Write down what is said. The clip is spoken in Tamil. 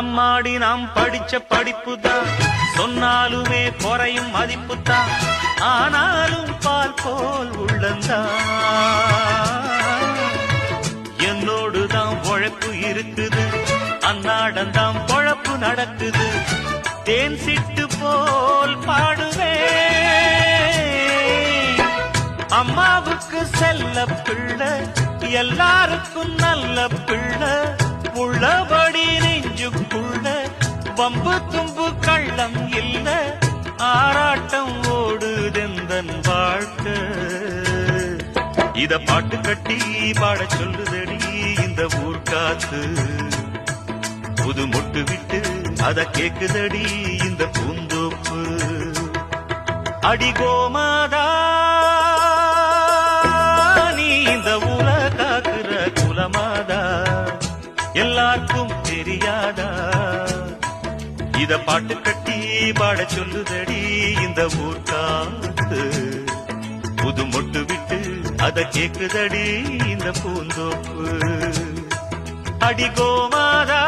அம்மாடி நாம் படிச்ச படிப்பு தான் சொன்னாலுமே குறையும் மதிப்பு தான் ஆனாலும் பால் போல் உள்ளந்தான். என்னோடு தான் உழைப்பு இருக்குது. அன்னாடந்தாம் பொழப்பு நடக்குது. தேன் சிட்டு போல் பாடுவேன். அம்மாவுக்கு செல்ல பிள்ளை எல்லாருக்கும் நல்ல பிள்ளை. வம்பு தும்பு கள்ளம் இல்ல ஆராட்டம் ஓடுதெந்தன் வாழ்க்கை. இத பாட்டு கட்டி பாட சொல்லுதடி இந்த ஊர் காத்து. புது மொட்டு விட்டு அத கேக்குதடி இந்த பூந்தோப்பு. அடிகோமாதா நீ இந்த ஊர காக்குற குலமாதா. எல்லாருக்கும் தெரியாதா? இத பாட்டு கட்டி பாட சொல்லுதடி இந்த ஊர்காத்து புது மொட்டு விட்டு அத கேக்குதடி இந்த பூந்தோப்பு. அடி கோமாதா